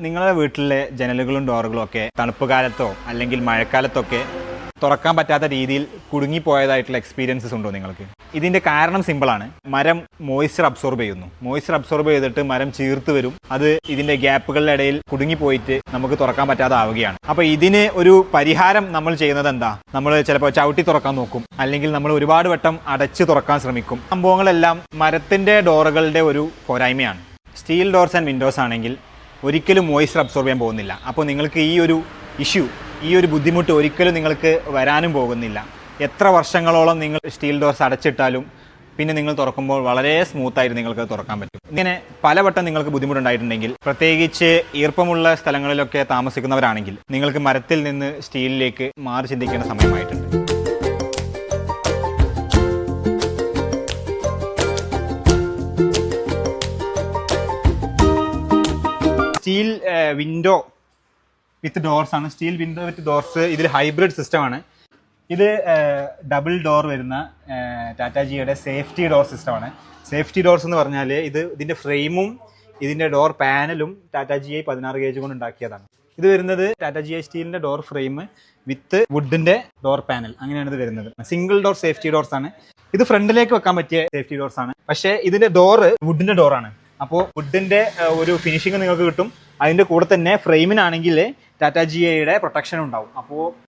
നിങ്ങളുടെ വീട്ടിലെ ജനലുകളും ഡോറുകളും ഒക്കെ തണുപ്പ് കാലത്തോ അല്ലെങ്കിൽ മഴക്കാലത്തൊക്കെ തുറക്കാൻ പറ്റാത്ത രീതിയിൽ കുടുങ്ങിപ്പോയതായിട്ടുള്ള എക്സ്പീരിയൻസസ് ഉണ്ടോ നിങ്ങൾക്ക്? ഇതിന്റെ കാരണം സിമ്പിളാണ് മരം മോയ്സ്ചർ അബ്സോർബ് ചെയ്യുന്നു. മോയ്സ്ചർ അബ്സോർബ് ചെയ്തിട്ട് മരം ചീർത്ത് വരും. അത് ഇതിന്റെ ഗ്യാപ്പുകളുടെ ഇടയിൽ കുടുങ്ങിപ്പോയിട്ട് നമുക്ക് തുറക്കാൻ പറ്റാതെ ആവുകയാണ് അപ്പോൾ ഇതിന് ഒരു പരിഹാരം നമ്മൾ ചെയ്യുന്നത് എന്താ? നമ്മൾ ചിലപ്പോൾ ചവിട്ടി തുറക്കാൻ നോക്കും. അല്ലെങ്കിൽ നമ്മൾ ഒരുപാട് വട്ടം അടച്ച് തുറക്കാൻ ശ്രമിക്കും. സംഭവങ്ങളെല്ലാം മരത്തിന്റെ ഡോറുകളുടെ ഒരു പോരായ്മയാണ്. സ്റ്റീൽ ഡോർസ് ആൻഡ് വിൻഡോസ് ആണെങ്കിൽ ഒരിക്കലും മോയ്സ്ചർ അബ്സോർബ് ചെയ്യാൻ പോകുന്നില്ല. അപ്പോൾ നിങ്ങൾക്ക് ഈ ഒരു ഇഷ്യൂ ഈ ഒരു ബുദ്ധിമുട്ട് ഒരിക്കലും നിങ്ങൾക്ക് വരാനും പോകുന്നില്ല. എത്ര വർഷങ്ങളോളം നിങ്ങൾ സ്റ്റീൽ ഡോർസ് അടച്ചിട്ടാലും പിന്നെ നിങ്ങൾ തുറക്കുമ്പോൾ വളരെ സ്മൂത്തായിട്ട് നിങ്ങൾക്ക് തുറക്കാൻ പറ്റും. ഇങ്ങനെ പലവട്ടം നിങ്ങൾക്ക് ബുദ്ധിമുട്ടുണ്ടായിട്ടുണ്ടെങ്കിൽ പ്രത്യേകിച്ച് ഈർപ്പമുള്ള സ്ഥലങ്ങളിലൊക്കെ താമസിക്കുന്നവരാണെങ്കിൽ നിങ്ങൾക്ക് മരത്തിൽ നിന്ന് സ്റ്റീലിലേക്ക് മാറി ചിന്തിക്കേണ്ട സമയമായിട്ടുണ്ട്. സ്റ്റീൽ വിൻഡോ വിത്ത് ഡോർസ് ആണ്. സ്റ്റീൽ വിൻഡോ വിത്ത് ഡോർസ് ഇതിൽ ഹൈബ്രിഡ് സിസ്റ്റം ആണ്. ഇത് ഡബിൾ ഡോർ വരുന്ന ടാറ്റാ ജിയുടെ സേഫ്റ്റി ഡോർ സിസ്റ്റമാണ് സേഫ്റ്റി ഡോർസ് എന്ന് പറഞ്ഞാൽ ഇത് ഇതിന്റെ ഫ്രെയിമും ഇതിന്റെ ഡോർ പാനലും ടാറ്റാ ജി ഐ പതിനാറ് ഗേജ് കൊണ്ട് ഉണ്ടാക്കിയതാണ്. ഇത് വരുന്നത് ടാറ്റാ ജി ഐ സ്റ്റീലിന്റെ ഡോർ ഫ്രെയിം വിത്ത് വുഡിന്റെ ഡോർ പാനൽ അങ്ങനെയാണ് ഇത് വരുന്നത്. സിംഗിൾ ഡോർ സേഫ്റ്റി ഡോർസ് ആണ്. ഇത് ഫ്രണ്ടിലേക്ക് വെക്കാൻ പറ്റിയ സേഫ്റ്റി ഡോർസ് ആണ്. പക്ഷേ ഇതിന്റെ ഡോറ് വുഡിന്റെ ഡോറാണ് അപ്പോൾ വുഡിന്റെ ഒരു ഫിനിഷിങ് നിങ്ങൾക്ക് കിട്ടും. അതിന്റെ കൂടെ തന്നെ ഫ്രെയിമിനാണെങ്കിൽ ടാറ്റ ജി ഐയുടെ പ്രൊട്ടക്ഷൻ ഉണ്ടാവും. അപ്പോൾ